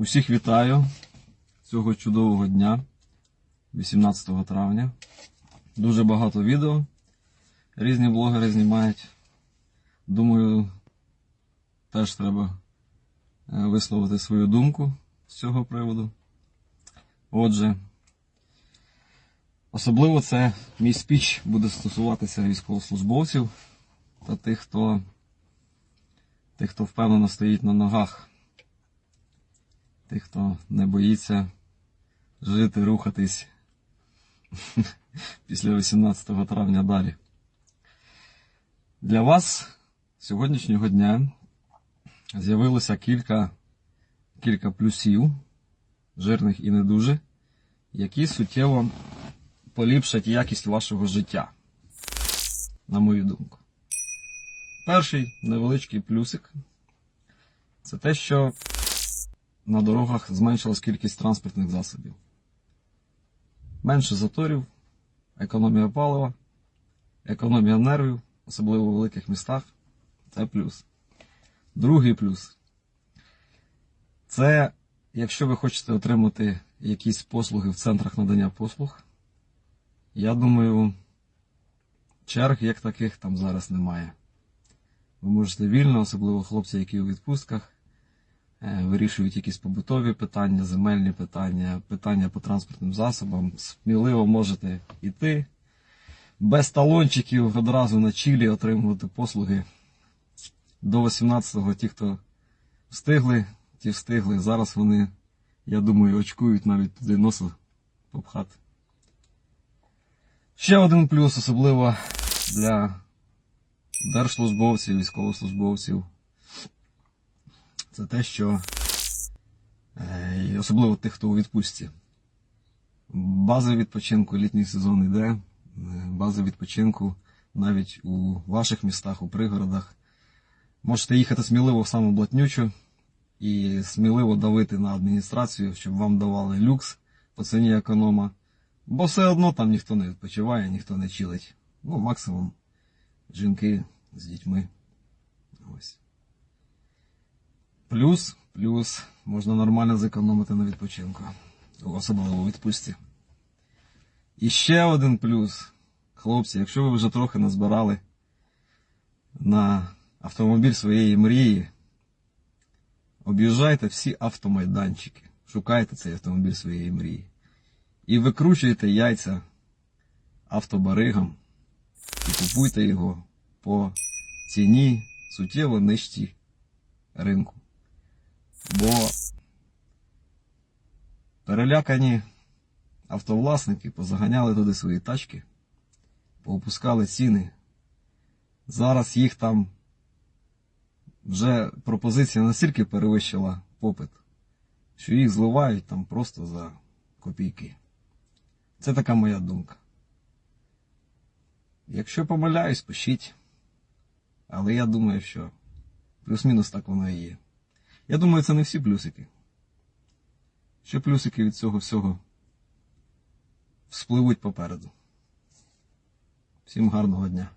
Усіх вітаю цього чудового дня, 18 травня. Дуже багато відео. Різні блогери знімають. Думаю, теж треба е, висловити свою думку з цього приводу. Отже, особливо це мій спіч буде стосуватися військовослужбовців та тих, хто, тих, хто впевнено стоїть на ногах тих, хто не боїться жити, рухатись після 18 травня далі. Для вас сьогоднішнього дня з'явилося кілька, кілька плюсів, жирних і не дуже, які суттєво поліпшать якість вашого життя, на мою думку. Перший невеличкий плюсик це те, що на дорогах зменшилась кількість транспортних засобів. Менше заторів, економія палива, економія нервів, особливо у великих містах. Це плюс. Другий плюс. Це якщо ви хочете отримати якісь послуги в центрах надання послуг, я думаю, черг як таких там зараз немає. Ви можете вільно, особливо хлопці, які у відпустках, вирішують якісь побутові питання, земельні питання, питання по транспортним засобам. Сміливо можете йти без талончиків одразу на чілі отримувати послуги. До 18-го ті, хто встигли, ті встигли. Зараз вони, я думаю, очкують навіть туди носа попхати. Ще один плюс, особливо для держслужбовців, військовослужбовців. Це те, що е, особливо тих, хто у відпустці. Бази відпочинку, літній сезон йде, е, бази відпочинку навіть у ваших містах, у пригородах. Можете їхати сміливо в саму блатнючу і сміливо давити на адміністрацію, щоб вам давали люкс по ціні економа. Бо все одно там ніхто не відпочиває, ніхто не чилить. Ну, максимум жінки з дітьми. Плюс, плюс, можна нормально зекономити на відпочинку. Особливо у відпустці. І ще один плюс. Хлопці, якщо ви вже трохи назбирали на автомобіль своєї мрії, об'їжджайте всі автомайданчики. Шукайте цей автомобіль своєї мрії. І викручуйте яйця автобаригам і купуйте його по ціні суттєво нижчій ринку. Бо перелякані автовласники позаганяли туди свої тачки, поопускали ціни. Зараз їх там вже пропозиція настільки перевищила попит, що їх зливають там просто за копійки. Це така моя думка. Якщо помиляюсь, пишіть. Але я думаю, що плюс-мінус так воно і є. Я думаю, це не всі плюсики. Ще плюсики від цього всього вспливуть попереду. Всім гарного дня.